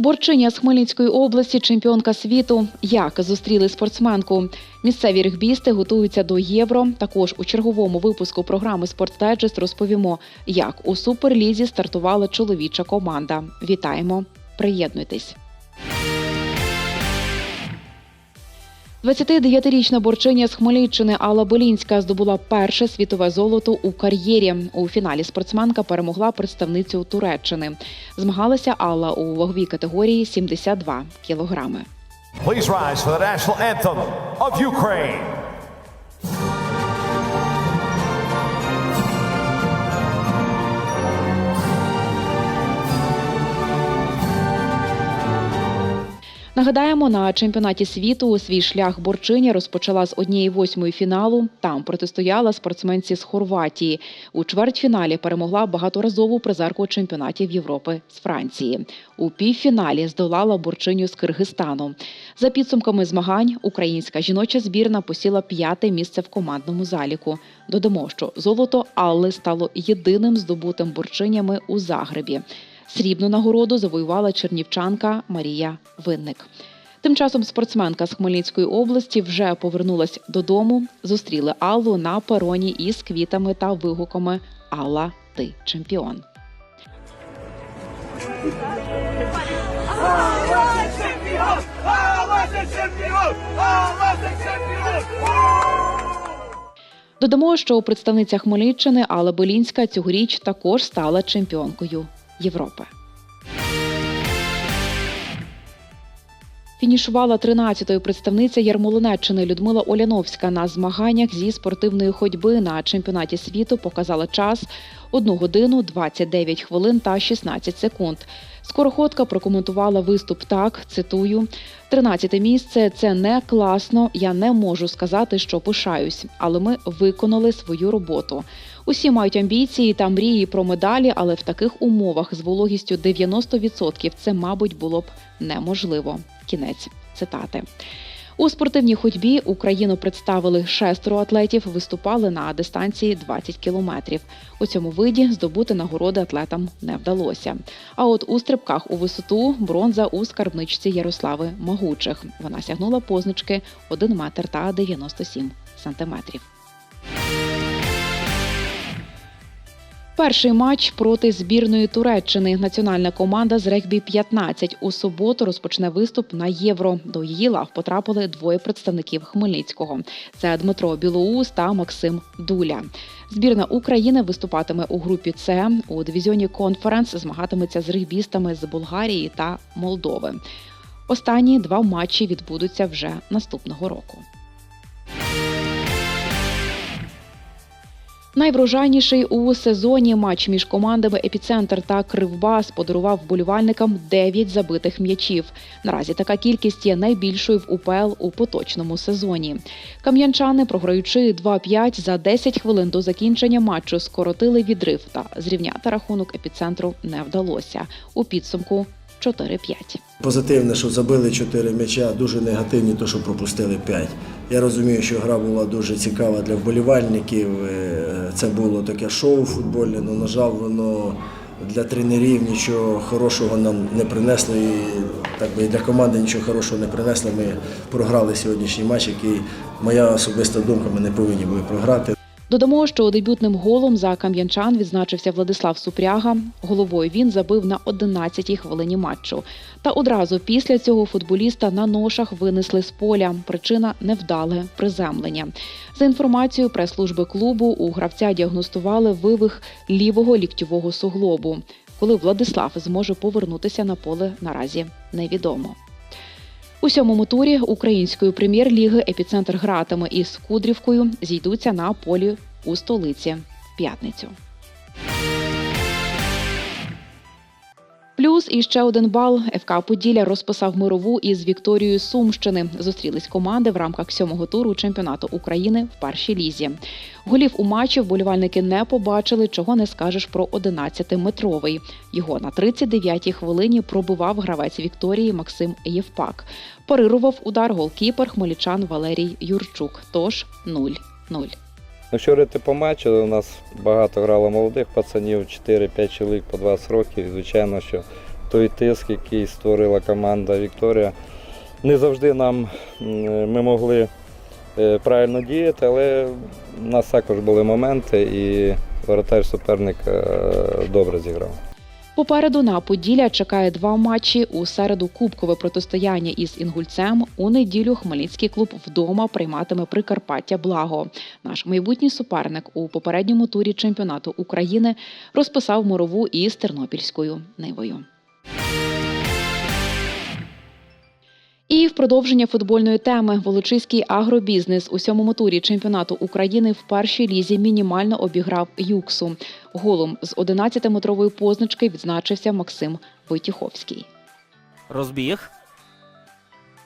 Борчиня з Хмельницької області, чемпіонка світу. Як зустріли спортсменку? Місцеві регбісти готуються до євро. Також у черговому випуску програми «Спортдайджест» розповімо, як у суперлізі стартувала чоловіча команда. Вітаємо! Приєднуйтесь! 29-річна борчиня з Хмельниччини Алла Болінська здобула перше світове золото у кар'єрі. У фіналі спортсменка перемогла представницю Туреччини. Змагалася Алла у ваговій категорії 72 кілограми. Please rise for the national anthem of Ukraine. Нагадаємо, на чемпіонаті світу свій шлях борчиня розпочала з однієї восьмої фіналу. Там протистояла спортсменці з Хорватії. У чвертьфіналі перемогла багаторазову призерку чемпіонатів Європи з Франції. У півфіналі здолала борчиню з Киргизстану. За підсумками змагань, українська жіноча збірна посіла п'яте місце в командному заліку. Додамо, що золото Алли стало єдиним здобутим борчинями у Загребі. Срібну нагороду завоювала чернівчанка Марія Винник. Тим часом спортсменка з Хмельницької області вже повернулась додому. Зустріли Аллу на пероні із квітами та вигуками Алла, ти чемпіон. Allah çempiyon! Allah çempiyon! Allah çempiyon! Додамо, що представниця Хмельниччини Алла Болінська цьогоріч також стала чемпіонкою Європи. Фінішувала 13-ю представниця Ярмолинеччини Людмила Оляновська на змаганнях зі спортивної ходьби на чемпіонаті світу показала час 1 годину 29 хвилин та 16 секунд. Скороходка прокоментувала виступ так, цитую: «13 місце це не класно. Я не можу сказати, що пишаюсь, але ми виконали свою роботу. Усі мають амбіції та мрії про медалі, але в таких умовах з вологістю 90% це, мабуть, було б неможливо. Кінець цитати. У спортивній ходьбі Україну представили шестеро атлетів, виступали на дистанції 20 кілометрів. У цьому виді здобути нагороди атлетам не вдалося. А от у стрибках у висоту бронза у скарбничці Ярослави Магучих. Вона сягнула позначки 1 метр та 97 сантиметрів. Перший матч проти збірної Туреччини. Національна команда з регбі 15 у суботу розпочне виступ на євро. До її лав потрапили двоє представників Хмельницького. Це Дмитро Білоус та Максим Дуля. Збірна України виступатиме у групі С у дивізіоні конференс. Змагатиметься з регбістами з Болгарії та Молдови. Останні два матчі відбудуться вже наступного року. Найврожайніший у сезоні матч між командами Епіцентр та Кривбас подарував вболівальникам 9 забитих м'ячів. Наразі така кількість є найбільшою в УПЛ у поточному сезоні. Кам'янчани, програючи 2-5 за 10 хвилин до закінчення матчу, скоротили відрив та зрівняти рахунок епіцентру не вдалося. У підсумку 4-5. Позитивне, що забили 4 м'яча, дуже негативні, то що пропустили 5. Я розумію, що гра була дуже цікава для вболівальників. е, Це було таке шоу футбольне, але, на жаль, воно для тренерів нічого хорошого нам не принесло. І так би для команди нічого хорошого не принесло. Ми програли сьогоднішній матч, який моя особиста думка, ми не повинні були програти. Додамо, що дебютним голом за кам'янчан відзначився Владислав Супряга. Головою він забив на 11-й хвилині матчу. Та одразу після цього футболіста на ношах винесли з поля. Причина невдале приземлення. За інформацією прес-служби клубу, у гравця діагностували вивих лівого ліктьового суглобу. Коли Владислав зможе повернутися на поле, наразі невідомо. У сьомому турі української прем'єр-ліги епіцентр гратиме із Кудрівкою зійдуться на полі у столиці в п'ятницю. Плюс і ще один бал ФК Поділля розписав мирову із Вікторією Сумщини. Зустрілись команди в рамках сьомого туру чемпіонату України в першій лізі. Голів у матчі вболівальники не побачили, чого не скажеш про 11-метровий. Його на 39-й хвилині пробивав гравець Вікторії Максим Євпак. Парирував удар голкіпер хмельничан Валерій Юрчук. Тож 0-0. Якщо говорити по матчу, у нас багато грало молодих пацанів, 4-5 чоловік по 20 років. І, Звичайно, що той тиск, який створила команда Вікторія. Не завжди нам ми могли е, правильно діяти, але в нас також були моменти, і воротар суперника е, добре зіграв. Попереду на Поділля чекає два матчі. У середу кубкове протистояння із Інгульцем. У неділю Хмельницький клуб вдома прийматиме Прикарпаття Благо. Наш майбутній суперник у попередньому турі чемпіонату України розписав мурову із Тернопільською Нивою. І в продовження футбольної теми Волочиський агробізнес у сьомому турі чемпіонату України в першій лізі мінімально обіграв Юксу. Голом з 11-метрової позначки відзначився Максим Войтіховський. Розбіг.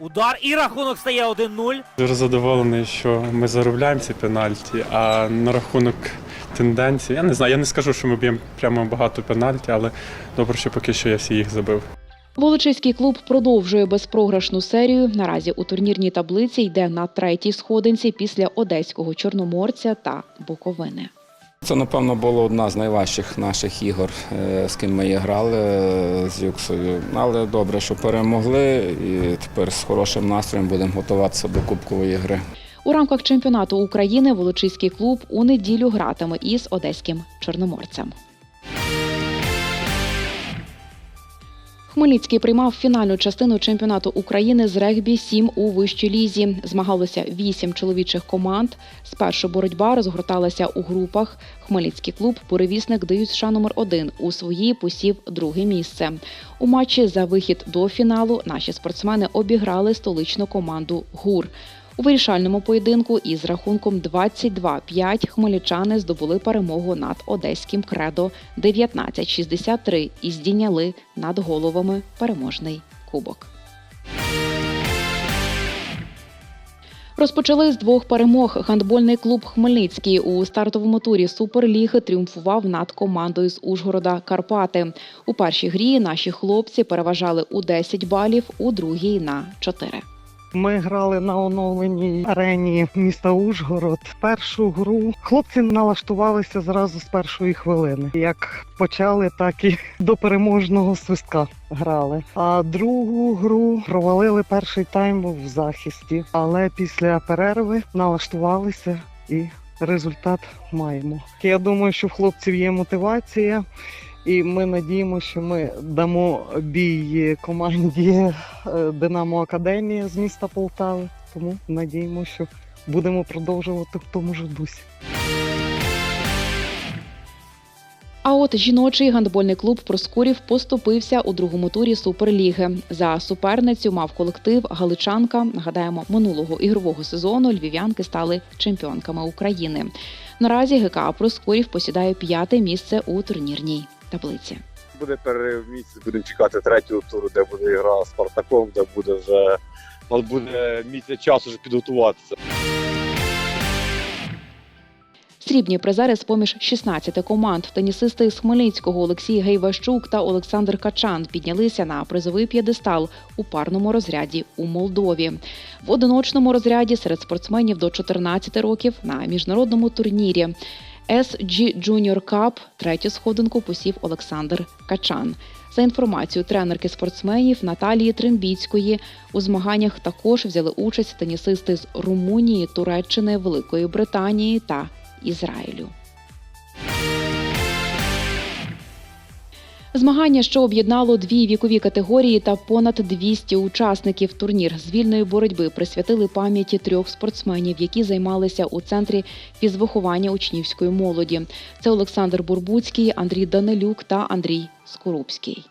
Удар і рахунок стає 1-0. Дуже задоволений, що ми заробляємо ці пенальті. А на рахунок тенденції, я не знаю, я не скажу, що ми б'ємо прямо багато пенальті, але добре, що поки що я всі їх забив. Волочиський клуб продовжує безпрограшну серію. Наразі у турнірній таблиці йде на третій сходинці після одеського чорноморця та Буковини. Це, напевно, було одна з найважчих наших ігор, е, з ким ми грали е, з Юксою. Але добре, що перемогли, і тепер з хорошим настроєм будемо готуватися до Кубкової гри. У рамках чемпіонату України Волочиський клуб у неділю гратиме із одеським чорноморцем. Хмельницький приймав фінальну частину чемпіонату України з регбі 7 у вищій лізі. Змагалося вісім чоловічих команд. Спершу боротьба розгорталася у групах. Хмельницький клуб перевісник ДЮСШ номер 1 у своїй посів друге місце. У матчі за вихід до фіналу наші спортсмени обіграли столичну команду ГУР. У вирішальному поєдинку із рахунком 22-5 хмельничани здобули перемогу над одеським кредо 19-63 і здійняли над головами переможний кубок. Розпочали з двох перемог. Гандбольний клуб Хмельницький у стартовому турі Суперліги тріумфував над командою з Ужгорода Карпати. У першій грі наші хлопці переважали у 10 балів, у другій на 4. Ми грали на оновленій арені міста Ужгород. Першу гру хлопці налаштувалися зразу з першої хвилини. Як почали, так і до переможного свистка грали. А другу гру провалили перший тайм в захисті, але після перерви налаштувалися і результат маємо. Я думаю, що в хлопців є мотивація. І ми надіємося, що ми дамо бій команді е, Динамо Академія з міста Полтави. Тому надіємося, що будемо продовжувати в тому ж дусі. А от жіночий гандбольний клуб Проскурів поступився у другому турі Суперліги. За суперницю мав колектив Галичанка. Нагадаємо, минулого ігрового сезону львів'янки стали чемпіонками України. Наразі ГК Проскурів посідає п'яте місце у турнірній таблиці. буде перерив місяць, будемо чекати третього туру, де буде гра з Спартаком, де буде вже буде місяць часу вже підготуватися. Срібні призери з поміж 16 команд. Тенісисти з Хмельницького Олексій Гейващук та Олександр Качан піднялися на призовий п'єдестал у парному розряді у Молдові. В одиночному розряді серед спортсменів до 14 років на міжнародному турнірі SG Junior Cup третю сходинку посів Олександр Качан. За інформацією тренерки спортсменів Наталії Трембіцької, у змаганнях також взяли участь тенісисти з Румунії, Туреччини, Великої Британії та Ізраїлю. Змагання, що об'єднало дві вікові категорії та понад 200 учасників. Турнір з вільної боротьби присвятили пам'яті трьох спортсменів, які займалися у центрі фізвиховання учнівської молоді. Це Олександр Бурбуцький, Андрій Данилюк та Андрій Скорубський.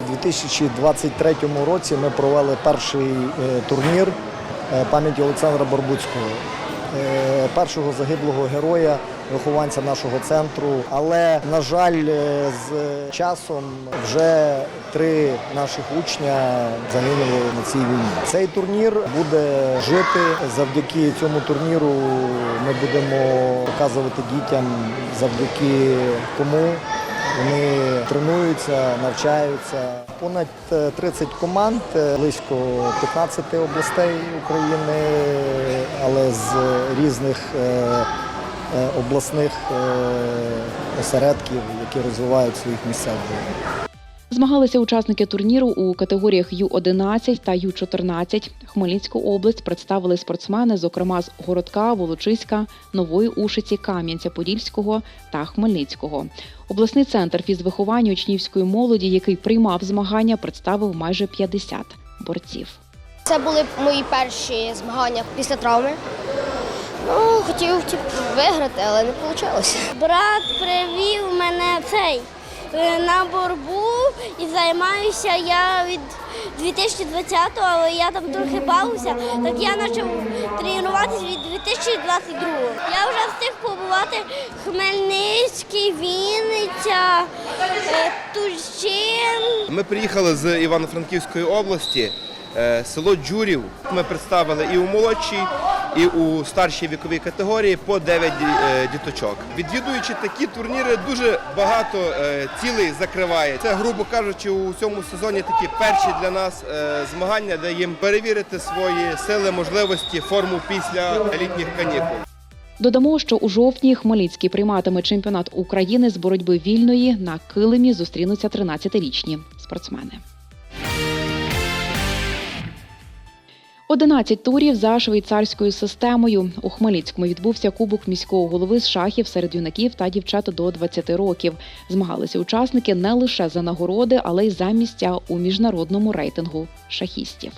У 2023 році ми провели перший е, турнір е, пам'яті Олександра Борбуцького, е, першого загиблого героя, вихованця нашого центру. Але, на жаль, е, з часом вже три наших учня загинули на цій війні. Цей турнір буде жити. Завдяки цьому турніру ми будемо показувати дітям, завдяки кому вони тренуються, навчаються. Понад е, 30 команд, е, близько 15 областей України, але з різних е, е, обласних е, осередків, які розвивають своїх місцевих. Змагалися учасники турніру у категоріях Ю-11 та Ю-14. Хмельницьку область представили спортсмени, зокрема з Городка, Волочиська, Нової Ушиці, Кам'янця-Подільського та Хмельницького. Обласний центр фізвиховання учнівської молоді, який приймав змагання, представив майже 50 борців. Це були мої перші змагання після травми. Ну, хотів типу, виграти, але не вийшло. Брат привів мене цей на борьбу і займаюся я від 2020-го, але я там трохи бавився, так я почав тренуватися від 2022-го. Я вже встиг побувати Хмельницький, Вінниця, е, Тульчин. Ми приїхали з Івано-Франківської області, е, село Джурів. Ми представили і у молодшій, і у старшій віковій категорії по 9 е, діточок. Відвідуючи такі турніри, дуже багато е, цілей закриває. Це, грубо кажучи, у цьому сезоні такі перші для нас е, змагання, де їм перевірити свої сили, можливості, форму після літніх канікул. Додамо, що у жовтні Хмельницький прийматиме чемпіонат України з боротьби вільної. На килимі зустрінуться 13-річні спортсмени. 11 турів за швейцарською системою. У Хмельницькому відбувся кубок міського голови з шахів серед юнаків та дівчат до 20 років. Змагалися учасники не лише за нагороди, але й за місця у міжнародному рейтингу шахістів.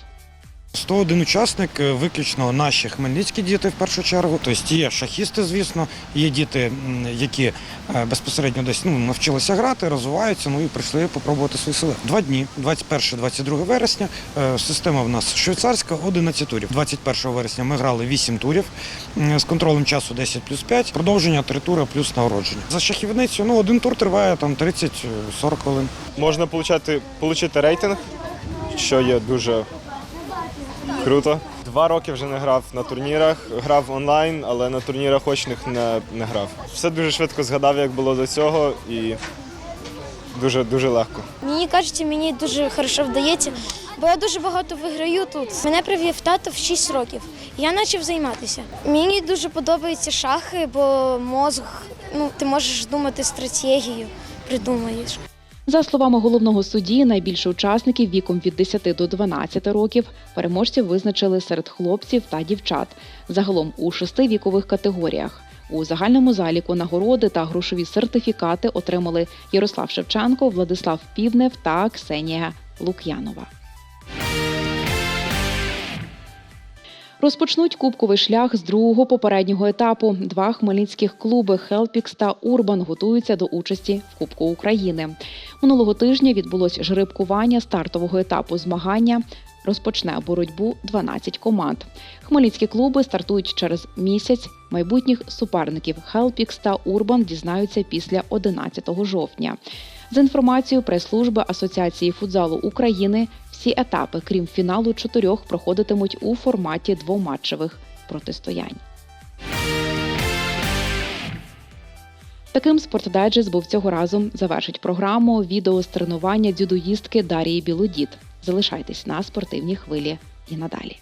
101 учасник, е, виключно наші хмельницькі діти в першу чергу. Тобто є шахісти, звісно, є діти, які е, безпосередньо десь ну, навчилися грати, розвиваються, ну і прийшли попробувати свої сили. Два дні, 21-22 вересня. е, Система в нас швейцарська, 11 турів. 21 вересня ми грали 8 турів з контролем часу 10 плюс 5, продовження 3 тури плюс нагородження. За шахівницю ну, один тур триває там 30-40 хвилин. Можна получити рейтинг, що є дуже круто. Два роки вже не грав на турнірах, грав онлайн, але на турнірах очних не, не грав. Все дуже швидко згадав, як було до цього, і дуже дуже легко. Мені кажеться, мені дуже хорошо вдається, бо я дуже багато виграю тут. Мене привів тато в 6 років. Я почав займатися. Мені дуже подобаються шахи, бо мозг, ну ти можеш думати стратегію, придумаєш. За словами головного судді, найбільше учасників віком від 10 до 12 років переможців визначили серед хлопців та дівчат, загалом у шести вікових категоріях. У загальному заліку нагороди та грошові сертифікати отримали Ярослав Шевченко, Владислав Півнев та Ксенія Лук'янова. Розпочнуть кубковий шлях з другого попереднього етапу. Два хмельницьких клуби Хелпікс та Урбан готуються до участі в Кубку України. Минулого тижня відбулось жеребкування стартового етапу змагання. Розпочне боротьбу 12 команд. Хмельницькі клуби стартують через місяць. Майбутніх суперників Хелпікс та Урбан дізнаються після 11 жовтня. За інформацією прес-служби Асоціації футзалу України, всі етапи, крім фіналу чотирьох, проходитимуть у форматі двоматчевих протистоянь. Таким спортдайджест був цього разу. Завершить програму відео з тренування дзюдоїстки Дарії Білодід. Залишайтесь на спортивній хвилі і надалі.